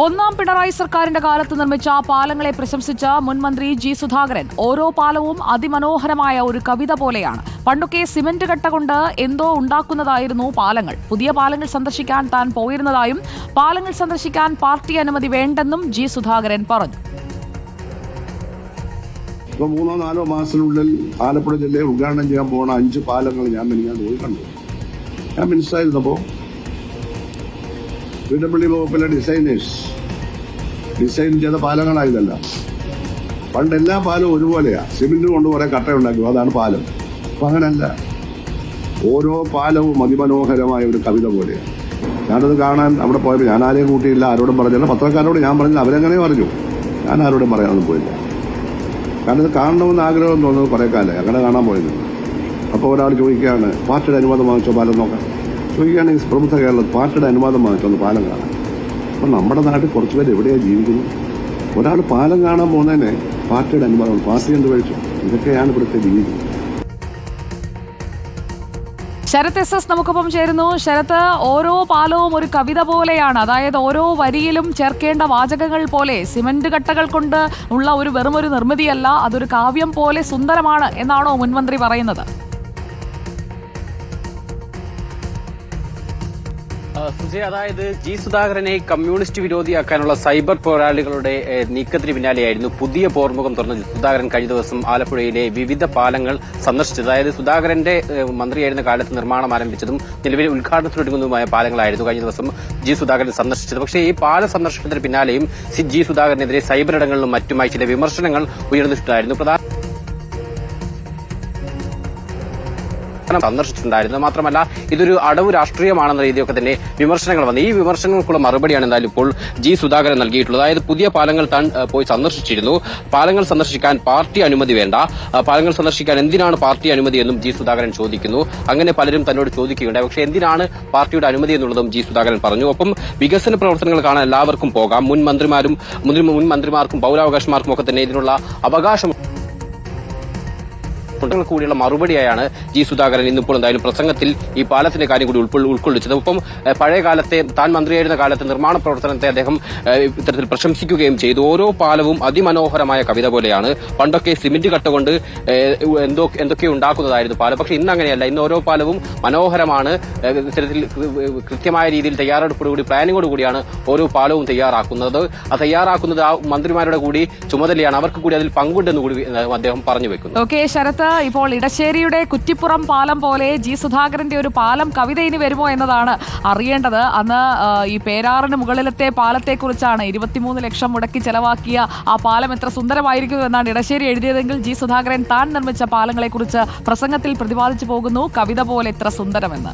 ഒന്നാം പിണറായി സർക്കാരിന്റെ കാലത്ത് നിർമ്മിച്ച പാലങ്ങളെ പ്രശംസിച്ച മുൻമന്ത്രി ജി സുധാകരൻ ഓരോ പാലവും അതിമനോഹരമായ ഒരു കവിത പോലെയാണ്. പണ്ടൊക്കെ സിമന്റ് കട്ട കൊണ്ട് എന്തോ ഉണ്ടാക്കുന്നതായിരുന്നു പാലങ്ങൾ. പുതിയ പാലങ്ങൾ സന്ദർശിക്കാൻ താൻ പോയിരുന്നതായും പാലങ്ങൾ സന്ദർശിക്കാൻ പാർട്ടി അനുമതി വേണ്ടെന്നും ജി സുധാകരൻ പറഞ്ഞു. ഇപ്പൊ മൂന്നോ നാലോ മാസത്തിനുള്ളിൽ ആലപ്പുഴ ജില്ലയിൽ ഉദ്ഘാടനം ചെയ്യാൻ പോകുന്ന അഞ്ച് പാലങ്ങൾ ഞാൻ ഞാൻ പോയി കണ്ടു. ഞാൻ പി ഡബ്ല്യു വകുപ്പിലെ ഡിസൈനേഴ്സ് ഡിസൈൻ ചെയ്ത പാലങ്ങളായതല്ല. പണ്ട് എല്ലാ പാലും ഒരുപോലെയാ. സിമെന്റ് കൊണ്ട് കുറെ കട്ട ഉണ്ടാക്കും. അതാണ് പാലം. അപ്പൊ അങ്ങനല്ല. ഓരോ പാലവും അതിമനോഹരമായ ഒരു കവിത പോലെയാണ് ഞാനത് കാണാൻ അവിടെ പോയപ്പോൾ ഞാൻ ആരെയും കൂട്ടിയില്ല ആരോടും പറഞ്ഞില്ല. പത്രക്കാരോട് ഞാൻ പറഞ്ഞില്ല. അവരെങ്ങനെ പറഞ്ഞു. ഞാൻ ആരോടും പറയാനൊന്നും പോയില്ല. കാരണം ഇത് കാണണമെന്ന് ആഗ്രഹം തോന്നുന്നത് കുറെ കാലേ അങ്ങനെ കാണാൻ പോയത് അപ്പോൾ ഒരാൾ ചോദിക്കുകയാണ് പാർട്ടിയുടെ അനുവാദം വാങ്ങിച്ചോ പാലം നോക്കാൻ ചോദിക്കുകയാണെങ്കിൽ പ്രമുഖ കേരളം പാർട്ടിയുടെ അനുവാദം വാങ്ങിച്ചു പാലം കാണാൻ അപ്പം നമ്മുടെ നാട്ടിൽ കുറച്ച് പേര് എവിടെയാണ് ജീവിക്കുന്നത്? ഒരാൾ പാലം കാണാൻ പോകുന്നതിന് പാർട്ടിയുടെ അനുവാദം പാർട്ടി എന്ത് കഴിച്ചു ഇതൊക്കെയാണ് ഇവിടുത്തെ രീതി. ശരത് എസ് എസ് നമുക്കൊപ്പം ചേരുന്നു. ശരത്ത് ഓരോ പാലവും ഒരു കവിത പോലെയാണ്. അതായത് ഓരോ വരിയിലും ചേർക്കേണ്ട വാചകങ്ങൾ പോലെ സിമന്റ് കട്ടകൾ കൊണ്ട് ഉള്ള ഒരു വെറുമൊരു നിർമ്മിതിയല്ല അതൊരു കാവ്യം പോലെ സുന്ദരമാണ് എന്നാണോ മുൻമന്ത്രി പറയുന്നത്? സുജയ് അതായത് ജി സുധാകരനെ കമ്മ്യൂണിസ്റ്റ് വിരോധിയാക്കാനുള്ള സൈബർ പോരാളികളുടെ നീക്കത്തിന് പിന്നാലെയായിരുന്നു പുതിയ പോർമുഖം തുറന്ന സുധാകരൻ കഴിഞ്ഞ ദിവസം ആലപ്പുഴയിലെ വിവിധ പാലങ്ങൾ സന്ദർശിച്ചത്. അതായത് സുധാകരന്റെ മന്ത്രിയായിരുന്ന കാലത്ത് നിർമ്മാണം ആരംഭിച്ചതും നിലവിൽ ഉദ്ഘാടനത്തിനൊരുങ്ങുന്നതുമായ പാലങ്ങളായിരുന്നു കഴിഞ്ഞ ദിവസം ജി സുധാകരൻ സന്ദർശിച്ചത്. പക്ഷേ ഈ പാല സന്ദർശനത്തിന് പിന്നാലെയും ജി സുധാകരനെതിരെ സൈബർ ഇടങ്ങളിലും മറ്റുമായി ചില വിമർശനങ്ങൾ ഉയർന്നിട്ടുണ്ടായിരുന്നു. പ്രധാന സന്ദർശിച്ചിട്ടുണ്ടായിരുന്നു. മാത്രമല്ല ഇതൊരു അടവ് രാഷ്ട്രീയമാണെന്ന രീതിയൊക്കെ തന്നെ വിമർശനങ്ങൾ വന്നു. ഈ വിമർശനങ്ങൾക്കുള്ള മറുപടിയാണ് എന്തായാലും ഇപ്പോൾ ജി സുധാകരൻ നൽകിയിട്ടുള്ളത്. അതായത് പുതിയ പാലങ്ങൾ താൻ പോയി സന്ദർശിച്ചിരുന്നു. പാലങ്ങൾ സന്ദർശിക്കാൻ പാർട്ടി അനുമതി വേണ്ട. പാലങ്ങൾ സന്ദർശിക്കാൻ എന്തിനാണ് പാർട്ടി അനുമതി എന്നും ജി സുധാകരൻ ചോദിക്കുന്നു. അങ്ങനെ പലരും തന്നോട് ചോദിക്കുകയുണ്ടായി. പക്ഷേ എന്തിനാണ് പാർട്ടിയുടെ അനുമതി എന്നുള്ളതും ജി സുധാകരൻ പറഞ്ഞു. ഒപ്പം വികസന പ്രവർത്തനങ്ങൾ കാണാൻ എല്ലാവർക്കും പോകാം. മുൻ മന്ത്രിമാരും മുൻ മന്ത്രിമാർക്കും പൗരാവകാശമാർക്കും ഒക്കെ തന്നെ ഇതിനുള്ള അവകാശം ങ്ങൾ കൂടിയുള്ള മറുപടിയായാണ് ജി സുധാകരൻ ഇന്നിപ്പോൾ എന്തായാലും പ്രസംഗത്തിൽ ഈ പാലത്തിന്റെ കാര്യം കൂടി ഉൾക്കൊ- ഉൾക്കൊള്ളിച്ചത്. ഒപ്പം പഴയ കാലത്തെ താൻ മന്ത്രിയായിരുന്ന കാലത്തെ നിർമ്മാണ പ്രവർത്തനത്തെ അദ്ദേഹം ഇത്തരത്തിൽ പ്രശംസിക്കുകയും ചെയ്തു. ഓരോ പാലവും അതിമനോഹരമായ കവിത പോലെയാണ്. പണ്ടൊക്കെ സിമന്റ് കട്ട കൊണ്ട് എന്തോ എന്തൊക്കെ ഉണ്ടാക്കുന്നതായിരുന്നു പാലം. പക്ഷെ ഇന്ന് അങ്ങനെയല്ല. ഇന്ന് ഓരോ പാലവും മനോഹരമാണ്. ഇത്തരത്തിൽ കൃത്യമായ രീതിയിൽ തയ്യാറെടുപ്പോടുകൂടി പ്ലാനിങ്ങോട് കൂടിയാണ് ഓരോ പാലവും തയ്യാറാക്കുന്നത്. ആ തയ്യാറാക്കുന്നത് ആ മന്ത്രിമാരുടെ കൂടി ചുമതലയാണ്. അവർക്ക് കൂടി അതിൽ പങ്കുണ്ടെന്ന് കൂടി അദ്ദേഹം പറഞ്ഞു വെക്കുന്നു. ഓക്കെ ശരത്ത് ഇപ്പോൾ ഇടശ്ശേരിയുടെ കുറ്റിപ്പുറം പാലം പോലെ ജി സുധാകരന്റെ ഒരു പാലം കവിത ഇനി വരുമോ എന്നതാണ് അറിയേണ്ടത്. അന്ന് ഈ പേരാറിന് മുകളിലത്തെ പാലത്തെക്കുറിച്ചാണ് ഇരുപത്തിമൂന്ന് ലക്ഷം മുടക്കി ചെലവാക്കിയ ആ പാലം എത്ര സുന്ദരമായിരിക്കും എന്നാണ് ഇടശ്ശേരി എഴുതിയതെങ്കിൽ ജി സുധാകരൻ താൻ നിർമ്മിച്ച പാലങ്ങളെക്കുറിച്ച് പ്രസംഗത്തിൽ പ്രതിപാദിച്ചു പോകുന്നു. കവിത പോലെ എത്ര സുന്ദരമെന്ന്.